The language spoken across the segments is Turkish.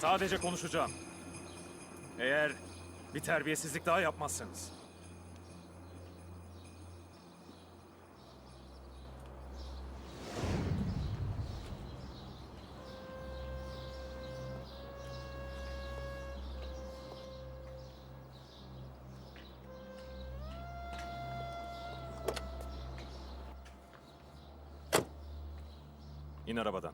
Sadece konuşacağım. Eğer bir terbiyesizlik daha yapmazsanız. İn arabadan.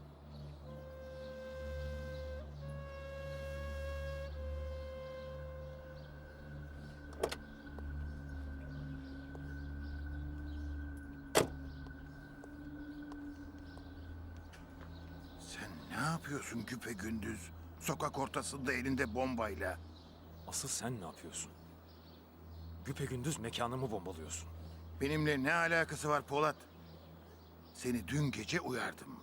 Ne yapıyorsun güpe gündüz? Sokak ortasında elinde bombayla. Asıl sen ne yapıyorsun? Güpegündüz mekanımı bombalıyorsun. Benimle ne alakası var Polat? Seni dün gece uyardım.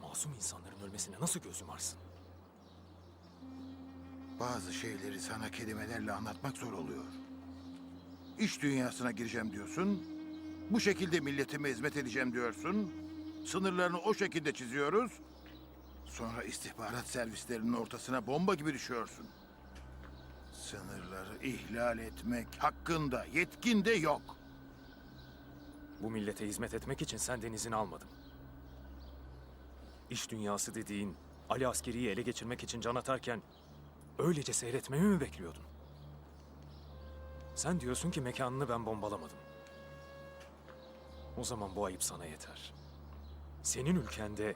Masum insanların ölmesine nasıl gözüm arsın? Bazı şeyleri sana kelimelerle anlatmak zor oluyor. İş dünyasına gireceğim diyorsun. Bu şekilde milletime hizmet edeceğim diyorsun. Sınırlarını o şekilde çiziyoruz. Sonra istihbarat servislerinin ortasına bomba gibi düşüyorsun. Sınırları ihlal etmek hakkında yetkin de yok. Bu millete hizmet etmek için senden izin almadım. İş dünyası dediğin Ali askeriyi ele geçirmek için can atarken öylece seyretmemi mi bekliyordun? Sen diyorsun ki mekanını ben bombalamadım. O zaman bu ayıp sana yeter. Senin ülkende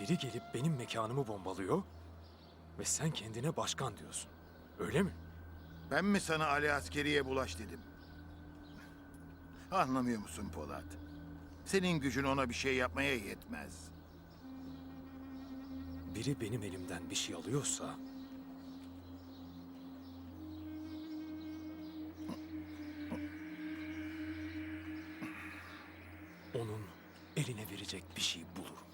biri gelip benim mekanımı bombalıyor ve sen kendine başkan diyorsun. Öyle mi? Ben mi sana Ali Askeri'ye bulaş dedim? Anlamıyor musun Polat? Senin gücün ona bir şey yapmaya yetmez. Biri benim elimden bir şey alıyorsa eline verecek bir şey bulurum.